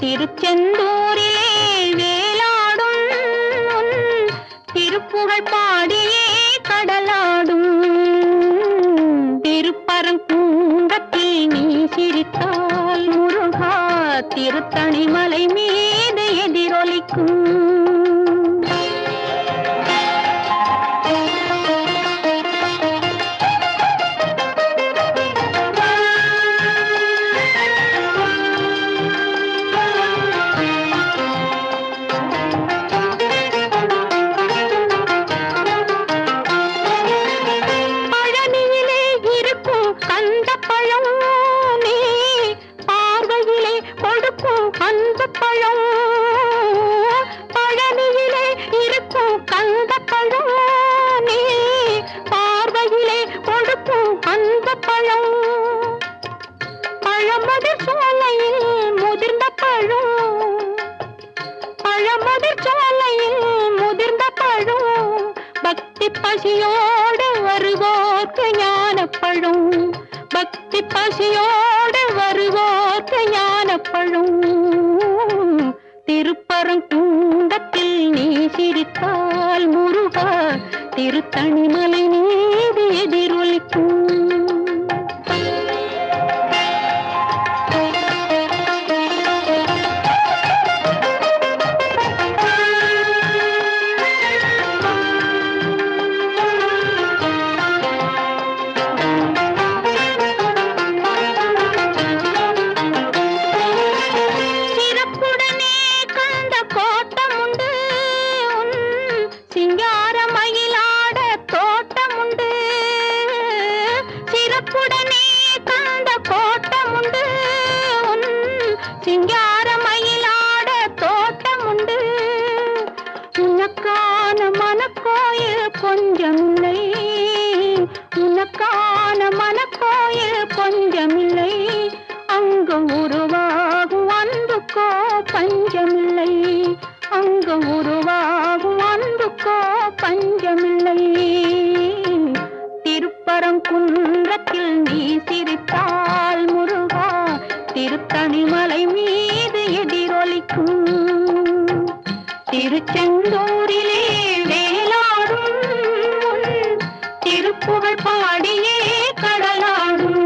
திருச்செந்தூரிலே வேலாடும் திருப்புகழ் பாடியே கடலாடும். திருப்பரங்கூங்கத்தில் நீ சிரித்தால் முருகா திருத்தணிமலை மீது எதிரொலிக்கும். பழம். பழமுதிர் சோலையில் முதிர்ந்த பழம். பழமுதிர் சோலையில் முதிர்ந்த பழம். பக்தி பசியோடு வருவோர்க்கு ஞானப்பழம். பக்தி பசியோடு வருவோர்க்கு ஞானப்பழம். நீ சிரித்தால் முருகா திருத்தணிமலை நீதி எதிரொலிக்கும் சிங்கார மயிலாட தோட்டமுண்டு உனக்கான மனக்கோயில் கொஞ்சம் இல்லை. உனக்கான மன திருச்செந்தூரிலே வேலாடும் திருப்புகழ் பாடியே கடலாடும்.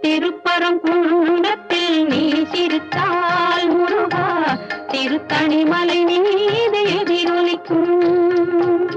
திருப்பரங்குன்றத்தில் நீ சிரித்தால் முருகா திருத்தணிமலை